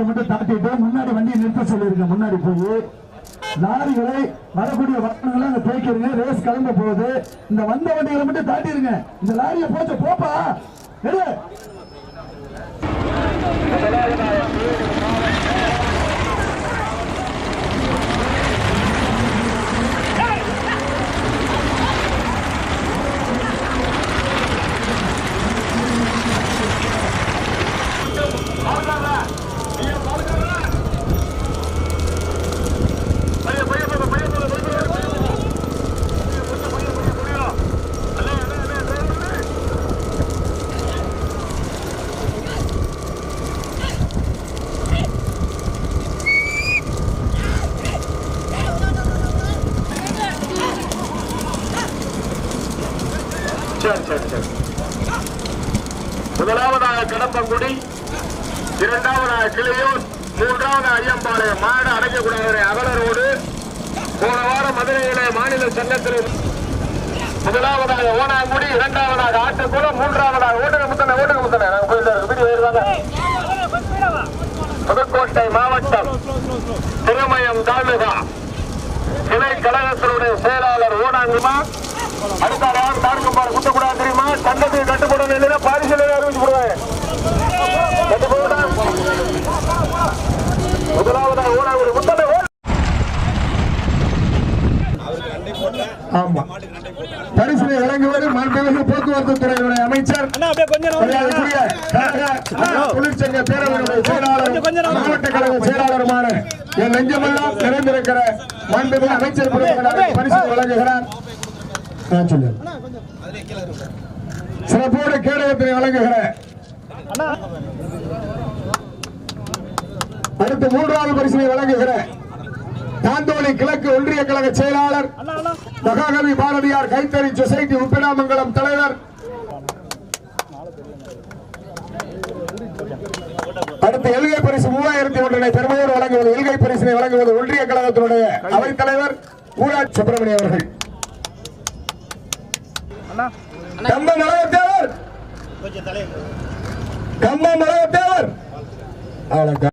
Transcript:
மட்டும் தாட்டிட்டு முன்னாடி வண்டியை நிறுத்த சொல்லிருங்க முன்னாடி போய். லாரிகளை வரக்கூடிய வாகனங்களை அங்க தேய்க்கிறீங்க. ரேஸ் கிளம்ப போகுது. இந்த வந்த வண்டிகளை மட்டும் தாட்டிருங்க. இந்த லாரியை போச்ச போப்பா. எடு. சரி சரி சரி. முதலாவதாக கடப்பங்குடி இரண்டாவதாக கிளியூர் மூன்றாவது ஐயம்பாளையம். மாடு அடைக்கக்கூடாத அகலரோடு போன வாரம் மதுரையிலே மாநில சங்கத்தில் முதலாவதாக ஓனாங்குடி இரண்டாவதாக ஆட்டுக்குளம் மூன்றாவதாக ஓட்டுக முத்தனை ஓட்டுக முத்தனை நாங்கள் வீடு வருவாங்க புதுக்கோட்டை மாவட்டம் திருமயம் தாலுகா. இணை கழகத்தினுடைய செயலாளர் ஓனாங்குமா அடுத்த ஆள் தாருக்கும்பாடு குத்தக்கூடாது தெரியுமா? சங்கத்துக்கு கட்டுப்படணும் இல்லைன்னா பாரிசலை அறிவிச்சு விடுவேன் கட்டுப்படா முதலாவதாக ஓனாங்குடி முத்தனை ஓடு ஆமா. பரிசனை வழங்குவது மாண்புமிகு போக்குவரத்து துறையினுடைய அமைச்சர். தொழிற்சங்க பேரவையுடைய செயலாளர் மாவட்ட கழக செயலாளருமான என் நெஞ்சமெல்லாம் நிறைந்திருக்கிற மாண்புமிகு அமைச்சர் பரிசு வழங்குகிறார். நான் சொல்லுறேன். சிறப்போடு கேடகத்தினை வழங்குகிற அடுத்து மூன்றாவது பரிசினை வழங்குகிற தாந்தோணி கிழக்கு ஒன்றிய கழக செயலாளர் மகாகவி பாரதியார் கைத்தறி சொசைட்டி உப்பிடாமங்கலம் தலைவர். அடுத்து எல்கை பரிசு மூவாயிரத்தி ஒன்றினை பெருமையோடு வழங்குவது எல்கை பரிசினை வழங்குவது ஒன்றிய கழகத்தினுடைய அவைத் தலைவர் ஊராட்சி சுப்பிரமணிய அவர்கள். கம்பம் மலகத்தேவர் கம்பம் மலகத்தேவர் அவ்வளவு